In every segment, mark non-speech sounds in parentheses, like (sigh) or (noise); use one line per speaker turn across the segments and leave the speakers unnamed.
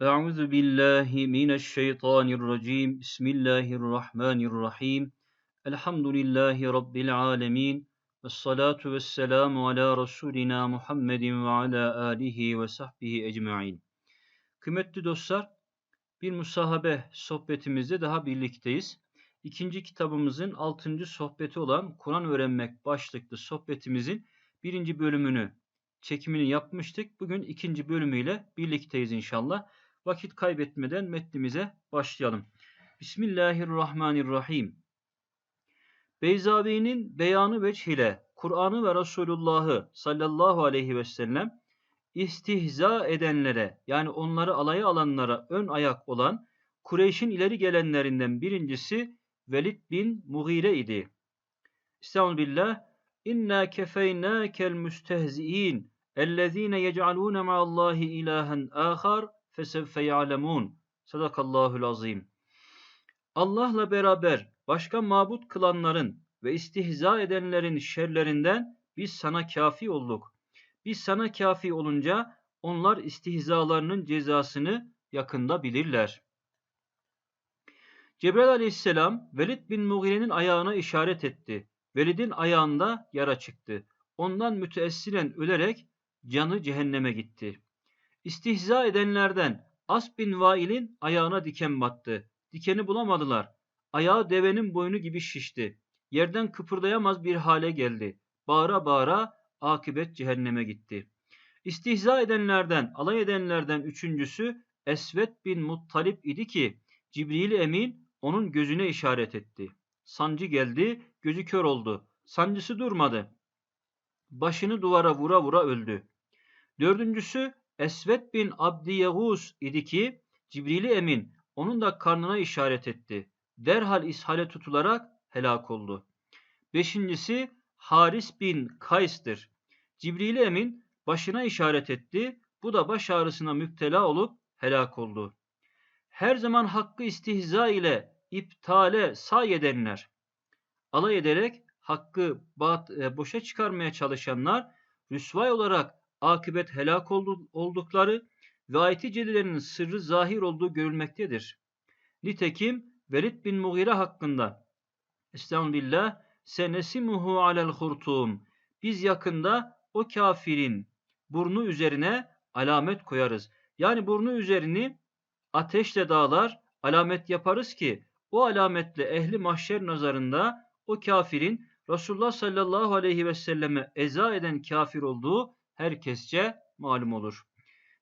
Euzu billahi mineşşeytanirracim. Bismillahirrahmanirrahim. Elhamdülillahi rabbil alamin. Ves salatu vesselamu ala rasulina Muhammedin ve ala alihi ve sahbihi ecmaîn. Kıymetli dostlar, bir musahabe sohbetimizde daha birlikteyiz. İkinci kitabımızın altıncı sohbeti olan Kur'an öğrenmek başlıklı sohbetimizin birinci bölümünü çekimini yapmıştık. Bugün ikinci bölümüyle birlikteyiz inşallah. Vakit kaybetmeden metnimize başlayalım. Bismillahirrahmanirrahim. Beyzavi'nin beyanı veçhile Kur'an'ı ve Resulullah'ı sallallahu aleyhi ve sellem istihza edenlere yani onları alaya alanlara ön ayak olan Kureyş'in ileri gelenlerinden birincisi Velid bin Mughire idi. Estağfirullah. İnna kefeynâkel müstehzi'in ellezîne yec'alûne ma'allâhi ilâhen âkhar fesevfe ya'lemûn. Sadakallahul azim. Allah'la beraber başka mabut kılanların ve istihza edenlerin şerlerinden biz sana kafi olduk. Biz sana kafi olunca onlar istihzalarının cezasını yakında bilirler. Cebrail aleyhisselam Velid bin Mughire'nin ayağına işaret etti. Velid'in ayağında yara çıktı. Ondan müteessilen ölerek canı cehenneme gitti. İstihza edenlerden As bin Vail'in ayağına diken battı. Dikeni bulamadılar. Ayağı devenin boynu gibi şişti. Yerden kıpırdayamaz bir hale geldi. Bağıra bağıra akıbet cehenneme gitti. İstihza edenlerden, alay edenlerden üçüncüsü Esvet bin Muttalip idi ki Cibril Emin onun gözüne işaret etti. Sancı geldi, gözü kör oldu. Sancısı durmadı. Başını duvara vura vura öldü. Dördüncüsü Esvet bin Abdiyevuz idi ki Cibril Emin onun da karnına işaret etti. Derhal ishale tutularak helak oldu. Beşincisi Haris bin Kays'tır. Cibril Emin başına işaret etti. Bu da baş ağrısına müptela olup helak oldu. Her zaman hakkı istihza ile iptale say edenler, alay ederek hakkı e, boşa çıkarmaya çalışanlar, rüsvay olarak akıbet helak oldu, oldukları ve ayet-i celilerin sırrı zahir olduğu görülmektedir. Nitekim Velid bin Mughire hakkında Estağfirullah senesimuhu alel hurtum biz yakında o kafirin burnu üzerine alamet koyarız. Yani burnu üzerini ateşle dağlar, alamet yaparız ki o alametle ehli mahşer nazarında o kafirin Resulullah sallallahu aleyhi ve selleme eza eden kafir olduğu herkesçe malum olur.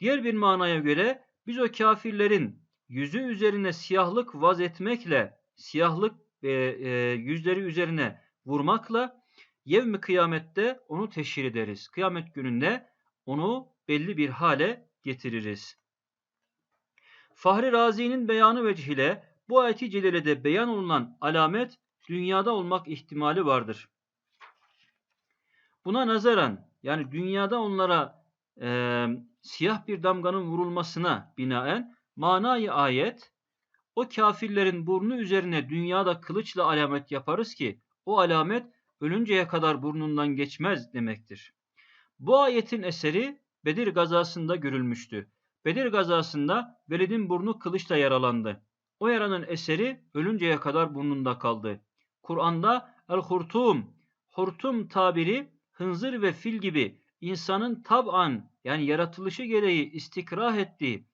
Diğer bir manaya göre biz o kafirlerin yüzü üzerine siyahlık vaz etmekle, siyahlık e, e, yüzleri üzerine vurmakla yevmi kıyamette onu teşhir ederiz. Kıyamet gününde onu belli bir hale getiririz. Fahri Razi'nin beyanı vecihle bu ayet-i celilede beyan olunan alamet dünyada olmak ihtimali vardır. Buna nazaran yani dünyada onlara e, siyah bir damganın vurulmasına binaen manayı ayet o kafirlerin burnu üzerine dünyada kılıçla alamet yaparız ki o alamet ölünceye kadar burnundan geçmez demektir. Bu ayetin eseri Bedir gazasında görülmüştü. Bedir gazasında Velid'in burnu kılıçla yaralandı. O yaranın eseri ölünceye kadar burnunda kaldı. Kur'an'da el-hurtum, hurtum tabiri hınzır ve fil gibi insanın tab'an yani yaratılışı gereği istikrah ettiği,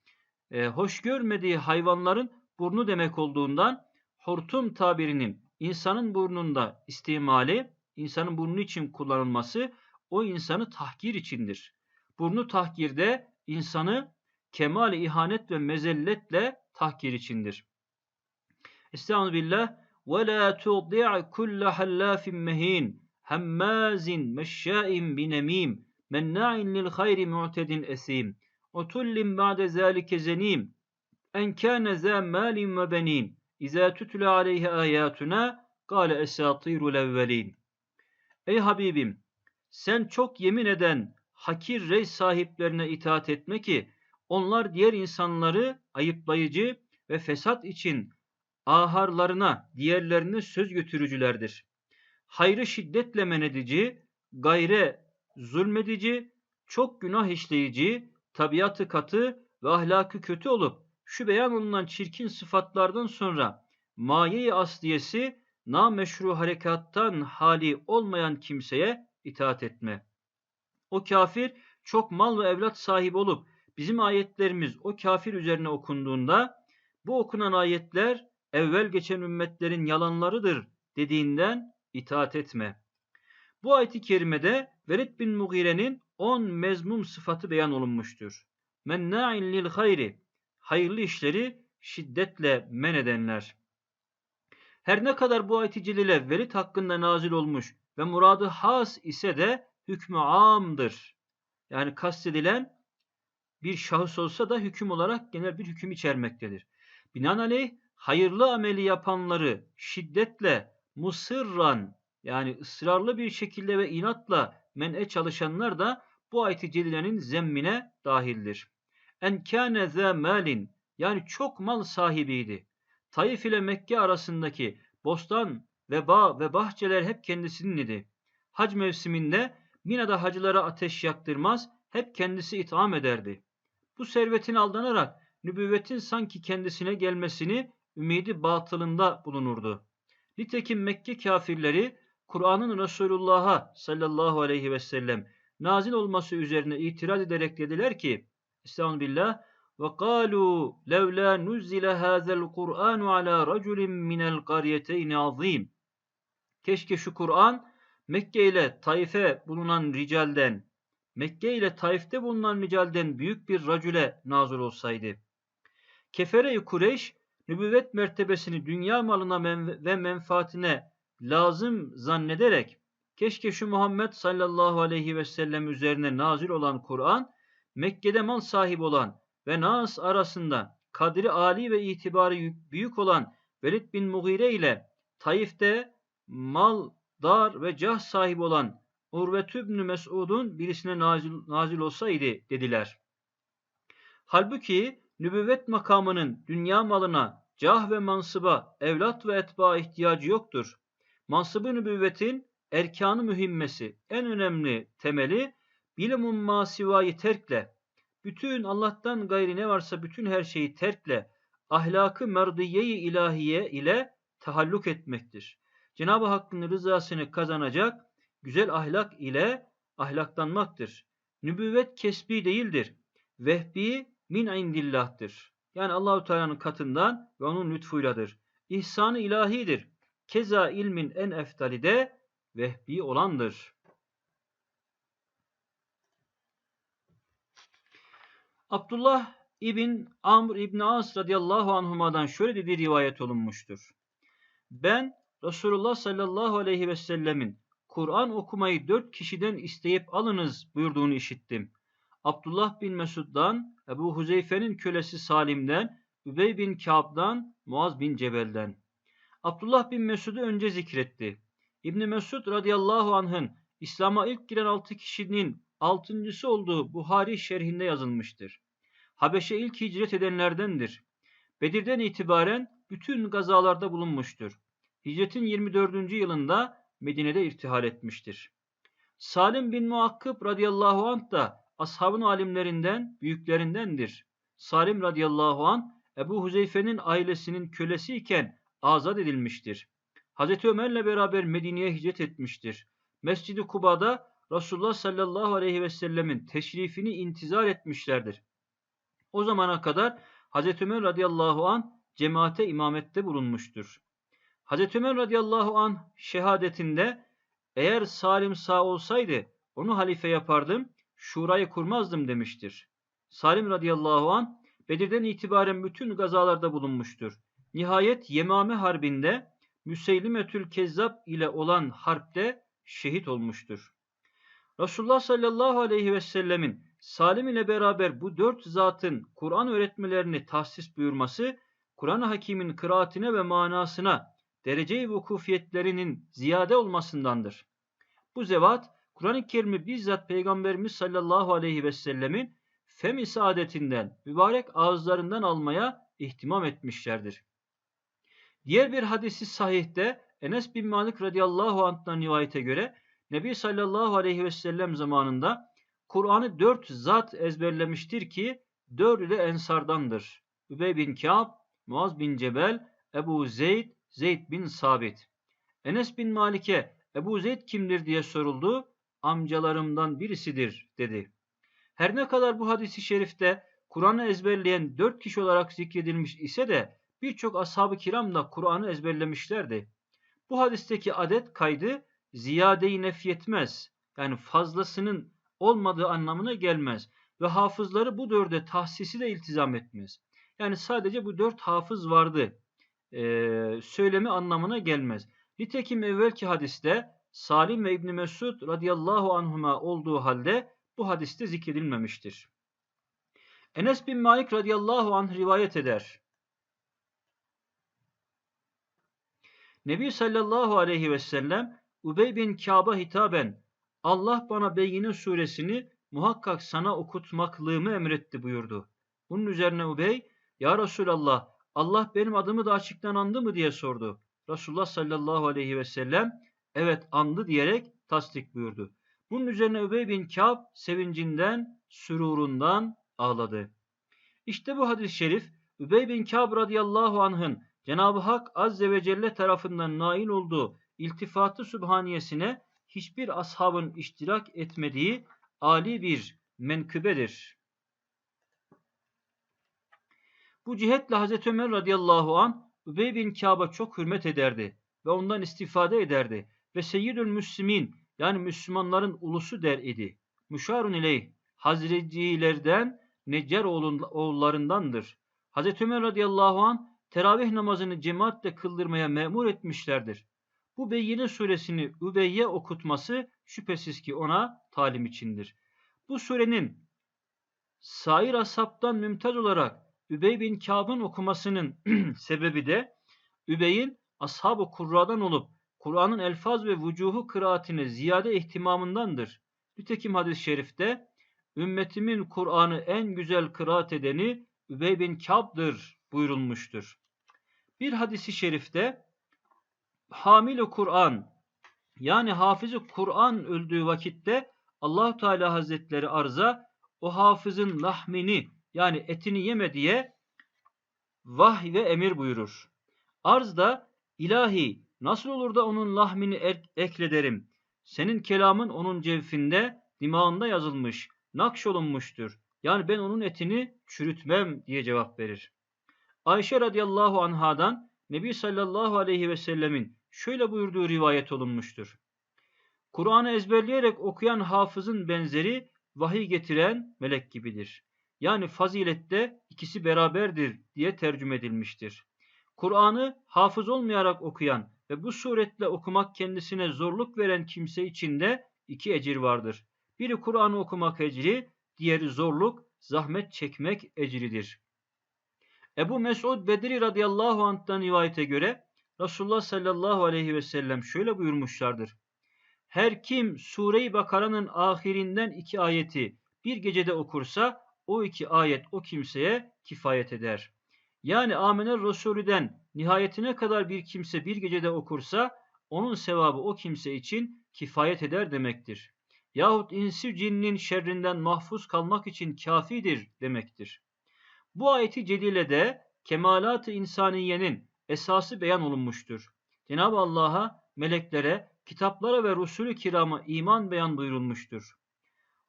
e, hoş görmediği hayvanların burnu demek olduğundan hortum tabirinin insanın burnunda istimali, insanın burnu için kullanılması o insanı tahkir içindir. Burnu tahkirde insanı kemal ihanet ve mezelletle tahkir içindir. Estağfirullah ve la tudi'a kulle hallafin mehin hemmazin meşşain binemim menna'in lil hayri mu'tedin esim utullin ba'de zalike zenim en kâne zâ mâlin ve benîn İzâ tütle aleyhi âyâtuna gâle esâtîrul evvelîn Ey Habibim sen çok yemin eden hakir rey sahiplerine itaat etme ki onlar diğer insanları ayıplayıcı ve fesat için aharlarına, diğerlerine söz götürücülerdir. Hayrı şiddetle men edici, gayre zulmedici, çok günah işleyici, tabiatı katı, ve ahlakı kötü olup şu beyan olunan çirkin sıfatlardan sonra maye-i asliyesi nameşru harekattan hali olmayan kimseye itaat etme. O kafir çok mal ve evlat sahibi olup bizim ayetlerimiz o kafir üzerine okunduğunda bu okunan ayetler evvel geçen ümmetlerin yalanlarıdır dediğinden itaat etme. Bu ayet-i kerimede Velid bin Mughire'nin 10 mezmum sıfatı beyan olunmuştur. Menna'in lil hayri hayırlı işleri şiddetle men edenler. Her ne kadar bu ayet-i celile Velid hakkında nazil olmuş ve muradı has ise de hükmü amdır. Yani kastedilen bir şahıs olsa da hüküm olarak genel bir hüküm içermektedir. Binaenaleyh hayırlı ameli yapanları şiddetle musırran yani ısrarlı bir şekilde ve inatla men'e çalışanlar da bu ayet-i celilenin zemmine dahildir. En kâne zâ malin yani çok mal sahibiydi. Taif ile Mekke arasındaki bostan ve bağ ve bahçeler hep kendisinin idi. Hac mevsiminde Mina'da hacılara ateş yaktırmaz, hep kendisi itham ederdi. Bu servetin aldanarak nübüvvetin sanki kendisine gelmesini ümidi batılında bulunurdu. Nitekim Mekke kafirleri Kur'an'ın Resulullah'a sallallahu aleyhi ve sellem nazil olması üzerine itiraz ederek dediler ki Estağfirullah ve kalu levla nuzile hazel Kur'anu ala raculin minel qaryeteyn azim. Keşke şu Kur'an Mekke ile Taif'e bulunan ricalden, Mekke ile Taif'te bulunan ricalden büyük bir racüle nazil olsaydı. Kefere-i Kureyş, nübüvvet mertebesini dünya malına men ve menfaatine lazım zannederek, keşke şu Muhammed sallallahu aleyhi ve sellem üzerine nazil olan Kur'an, Mekke'de mal sahibi olan ve Nas arasında kadri ali ve itibarı büyük olan Velid bin Mughire ile Taif'te mal, dar ve cah sahibi olan Urvet ibn Mesud'un birisine nazil, nazil olsaydı dediler. Halbuki nübüvvet makamının dünya malına, cah ve mansıba, evlat ve etba ihtiyacı yoktur. Mansıbı nübüvvetin erkanı mühimmesi, en önemli temeli bilimun masivayı terkle, bütün Allah'tan gayri ne varsa bütün her şeyi terkle, ahlakı merdiye-i ilahiye ile tahalluk etmektir. Cenab-ı Hakk'ın rızasını kazanacak güzel ahlak ile ahlaklanmaktır. Nübüvvet kesbi değildir. Vehbi min indillah'tır. Yani Allahu Teala'nın katından ve onun lütfuyladır. İhsanı ilahidir. Keza ilmin en eftali de vehbi olandır. Abdullah İbn Amr İbn As radıyallahu anhuma'dan şöyle dediği rivayet olunmuştur. Ben Resulullah sallallahu aleyhi ve sellemin Kur'an okumayı dört kişiden isteyip alınız buyurduğunu işittim. Abdullah bin Mesud'dan, Ebu Huzeyfe'nin kölesi Salim'den, Übey bin Kâb'dan, Muaz bin Cebel'den. Abdullah bin Mesud'u önce zikretti. İbni Mesud radıyallahu anh'ın İslam'a ilk giren altı kişinin altıncısı olduğu Buhari şerhinde yazılmıştır. Habeşe ilk hicret edenlerdendir. Bedir'den itibaren bütün gazalarda bulunmuştur. Hicretin 24. yılında Medine'de irtihal etmiştir. Salim bin Muakkıb radıyallahu anh da ashabın alimlerinden, büyüklerindendir. Salim radıyallahu anh Ebu Huzeyfe'nin ailesinin kölesi iken azat edilmiştir. Hazreti Ömer'le beraber Medine'ye hicret etmiştir. Mescid-i Kuba'da Resulullah sallallahu aleyhi ve sellemin teşrifini intizar etmişlerdir. O zamana kadar Hazreti Ömer radıyallahu an cemaate imamette bulunmuştur. Hazreti Ömer radıyallahu an şehadetinde eğer Salim sağ olsaydı onu halife yapardım, şurayı kurmazdım demiştir. Salim radıyallahu an Bedir'den itibaren bütün gazalarda bulunmuştur. Nihayet Yemame Harbi'nde Müseylimetül Kezzab ile olan harpte şehit olmuştur. Resulullah sallallahu aleyhi ve sellemin Salim ile beraber bu dört zatın Kur'an öğretmelerini tahsis buyurması, Kur'an-ı Hakim'in kıraatine ve manasına derece-i vukufiyetlerinin ziyade olmasındandır. Bu zevat, Kur'an-ı Kerim'i bizzat Peygamberimiz sallallahu aleyhi ve sellemin fem-i saadetinden, mübarek ağızlarından almaya ihtimam etmişlerdir. Diğer bir hadisi sahihte Enes bin Malik radıyallahu anh'tan rivayete göre Nebi sallallahu aleyhi ve sellem zamanında Kur'an'ı dört zat ezberlemiştir ki dördü de Ensardandır. Übey bin Ka'b, Muaz bin Cebel, Ebu Zeyd, Zeyd bin Sabit. Enes bin Malik'e Ebu Zeyd kimdir diye soruldu. Amcalarımdan birisidir dedi. Her ne kadar bu hadisi şerifte Kur'an'ı ezberleyen dört kişi olarak zikredilmiş ise de birçok ashab-ı kiram da Kur'an'ı ezberlemişlerdi. Bu hadisteki adet kaydı ziyadeyi nefyetmez. Yani fazlasının olmadığı anlamına gelmez. Ve hafızları bu dörde tahsisi de iltizam etmez. Yani sadece bu dört hafız vardı. Ee, söylemi anlamına gelmez. Nitekim evvelki hadiste Salim ve İbni Mesud radıyallahu anhuma olduğu halde bu hadiste zikredilmemiştir. Enes bin Malik radıyallahu anh rivayet eder. Nebi sallallahu aleyhi ve sellem Ubey bin Kâb'a hitaben Allah bana Beyyine suresini muhakkak sana okutmaklığımı emretti buyurdu. Bunun üzerine Ubey, Ya Resulallah, Allah benim adımı da açıktan andı mı diye sordu. Resulullah sallallahu aleyhi ve sellem, evet andı diyerek tasdik buyurdu. Bunun üzerine Übey bin Kâb sevincinden, sürurundan ağladı. İşte bu hadis-i şerif, Übey bin Kâb radıyallahu anh'ın Cenab-ı Hak azze ve celle tarafından nail olduğu iltifatı sübhaniyesine hiçbir ashabın iştirak etmediği âli bir menkıbedir. Bu cihetle Hazreti Ömer radıyallahu an Übey bin Kâb'a çok hürmet ederdi ve ondan istifade ederdi ve Seyyidül Müslimin yani Müslümanların ulusu der idi. Müşarun ileyh Hazrecilerden Necer oğullarındandır. Hazreti Ömer radıyallahu an teravih namazını cemaatle kıldırmaya memur etmişlerdir. Bu Beyyine suresini Übeyye okutması şüphesiz ki ona talim içindir. Bu surenin sair asaptan mümtaz olarak Übey bin Kâb'ın okumasının (clears throat) sebebi de Übey'in ashab-ı kurradan olup Kur'an'ın elfaz ve vücuhu kıraatine ziyade ihtimamındandır. Nitekim hadis-i şerifte ümmetimin Kur'an'ı en güzel kıraat edeni Übey bin Kâb'dır buyurulmuştur. Bir hadisi şerifte hamil Kur'an yani hafızı Kur'an öldüğü vakitte Allahu Teala Hazretleri arza o hafızın lahmini yani etini yeme diye vahy ve emir buyurur. Arz da ilahi nasıl olur da onun lahmini er, eklederim. Senin kelamın onun cevfinde, dimağında yazılmış, nakşolunmuştur. Yani ben onun etini çürütmem diye cevap verir. Ayşe radıyallahu anhadan Nebi sallallahu aleyhi ve sellemin şöyle buyurduğu rivayet olunmuştur. Kur'an'ı ezberleyerek okuyan hafızın benzeri vahiy getiren melek gibidir. Yani fazilette ikisi beraberdir diye tercüme edilmiştir. Kur'an'ı hafız olmayarak okuyan ve bu suretle okumak kendisine zorluk veren kimse için de iki ecir vardır. Biri Kur'an'ı okumak ecri, diğeri zorluk, zahmet çekmek ecridir. Ebu Mesud Bedri radıyallahu anh'tan rivayete göre Resulullah sallallahu aleyhi ve sellem şöyle buyurmuşlardır. Her kim Sure-i Bakara'nın ahirinden iki ayeti bir gecede okursa o iki ayet o kimseye kifayet eder. Yani Amener Resulü'den nihayetine kadar bir kimse bir gecede okursa onun sevabı o kimse için kifayet eder demektir. Yahut insi cinnin şerrinden mahfuz kalmak için kafidir demektir. Bu ayeti celilede kemalat-ı insaniyenin esası beyan olunmuştur. Cenab-ı Allah'a, meleklere, kitaplara ve Resulü kirama iman beyan buyurulmuştur.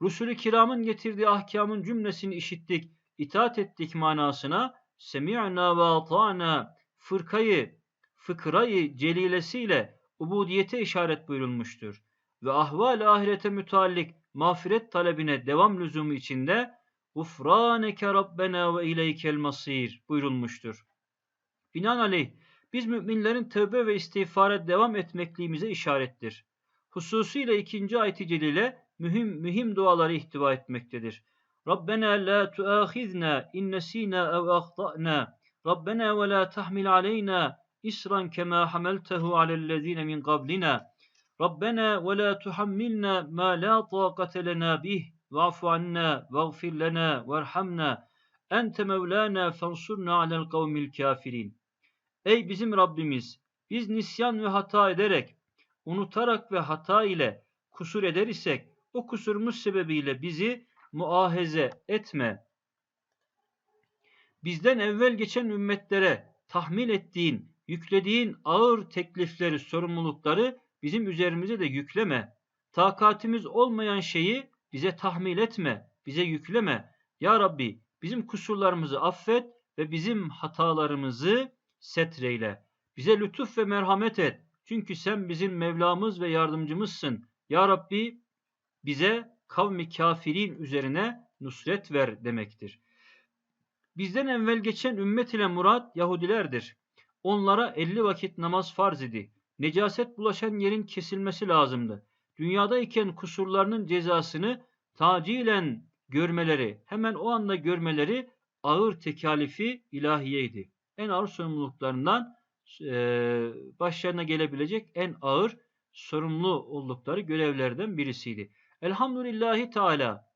Resulü kiramın getirdiği ahkamın cümlesini işittik, itaat ettik manasına semi'na ve ata'na fırkayı, fıkrayı celilesiyle ubudiyete işaret buyurulmuştur. Ve ahval ahirete müteallik mağfiret talebine devam lüzumu içinde Gufraneke Rabbena ve ileykel masir buyurulmuştur. Binaenaleyh biz müminlerin tövbe ve istiğfara devam etmekliğimize işarettir. Hususiyle ikinci ayet-i celile mühim mühim duaları ihtiva etmektedir. Rabbena la tuahizna in nesina ev ahtana. Rabbena ve la tahmil aleyna isran kema hamaltehu alellezine min qablina. Rabbena ve la tuhammilna ma la taqate lena bih. Va'fu anna vaghfir lena verhamna. Ente mevlana fansurna alel kavmil kafirin. Ey bizim Rabbimiz! Biz nisyan ve hata ederek, unutarak ve hata ile kusur eder isek, o kusurumuz sebebiyle bizi muahize etme. Bizden evvel geçen ümmetlere tahmil ettiğin, yüklediğin ağır teklifleri, sorumlulukları bizim üzerimize de yükleme. Takatimiz olmayan şeyi bize tahmil etme, bize yükleme. Ya Rabbi bizim kusurlarımızı affet ve bizim hatalarımızı setreyle. Bize lütuf ve merhamet et. Çünkü sen bizim Mevlamız ve yardımcımızsın. Ya Rabbi bize kavmi kafirin üzerine nusret ver demektir. Bizden evvel geçen ümmet ile murat Yahudilerdir. Onlara elli vakit namaz farz idi. Necaset bulaşan yerin kesilmesi lazımdı. Dünyadayken kusurlarının cezasını tacilen görmeleri, hemen o anda görmeleri ağır tekalifi ilahiyeydi. En ağır sorumluluklarından e, başlarına gelebilecek en ağır sorumlu oldukları görevlerden birisiydi. Elhamdülillahi Teala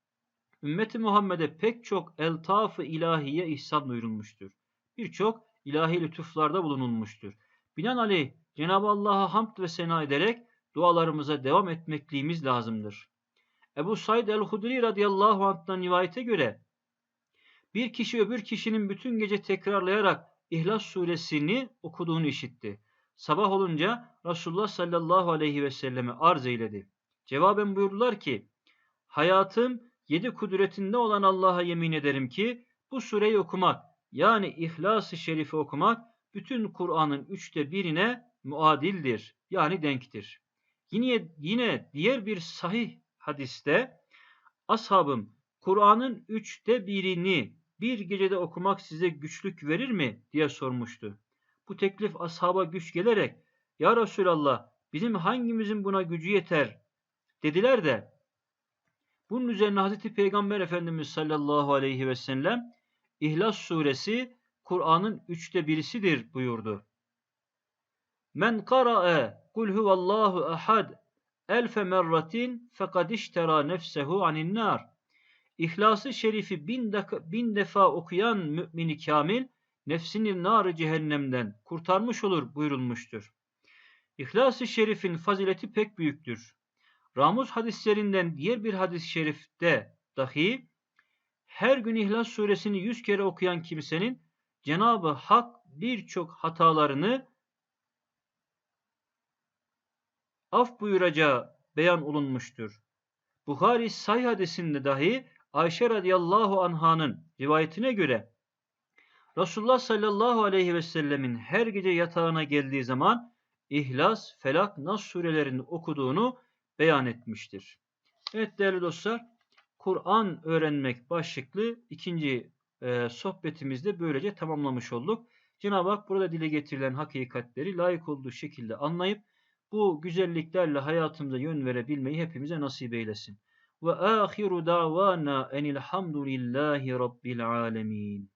ümmeti Muhammed'e pek çok eltaf-ı ilahiye ihsan buyurulmuştur. Birçok ilahi lütuflarda bulunulmuştur. Binaenaleyh Cenab-ı Allah'a hamd ve sena ederek dualarımıza devam etmekliğimiz lazımdır. Ebu Said el-Hudri radıyallahu anh'tan rivayete göre bir kişi öbür kişinin bütün gece tekrarlayarak İhlas suresini okuduğunu işitti. Sabah olunca Resulullah sallallahu aleyhi ve selleme arz eyledi. Cevaben buyurdular ki, hayatım yedi kudretinde olan Allah'a yemin ederim ki bu sureyi okumak yani İhlas-ı Şerif'i okumak bütün Kur'an'ın üçte birine muadildir yani denktir. Yine, yine diğer bir sahih hadiste ashabım Kur'an'ın üçte birini bir gecede okumak size güçlük verir mi diye sormuştu. Bu teklif ashaba güç gelerek Ya Resulallah bizim hangimizin buna gücü yeter dediler de bunun üzerine Hazreti Peygamber Efendimiz sallallahu aleyhi ve sellem İhlas suresi Kur'an'ın üçte birisidir buyurdu. Men qara'e kul huvallahu ahad elfe merratin fekad iştera nefsehu anin nar. İhlas-ı Şerif'i bin, defa, bin defa okuyan mümini kamil nefsini nar cehennemden kurtarmış olur buyurulmuştur. İhlas-ı Şerif'in fazileti pek büyüktür. Ramuz hadislerinden diğer bir hadis-i şerifte dahi her gün İhlas suresini yüz kere okuyan kimsenin Cenab-ı Hak birçok hatalarını af buyuracağı beyan olunmuştur. Bukhari Sahih hadisinde dahi Ayşe radıyallahu anhanın rivayetine göre Resulullah sallallahu aleyhi ve sellemin her gece yatağına geldiği zaman İhlas, Felak, Nas surelerini okuduğunu beyan etmiştir. Evet değerli dostlar, Kur'an öğrenmek başlıklı ikinci e, sohbetimizde böylece tamamlamış olduk. Cenab-ı Hak burada dile getirilen hakikatleri layık olduğu şekilde anlayıp bu güzelliklerle hayatımıza yön verebilmeyi hepimize nasip eylesin. Ve ahiru davana enilhamdülillahi rabbil alemin.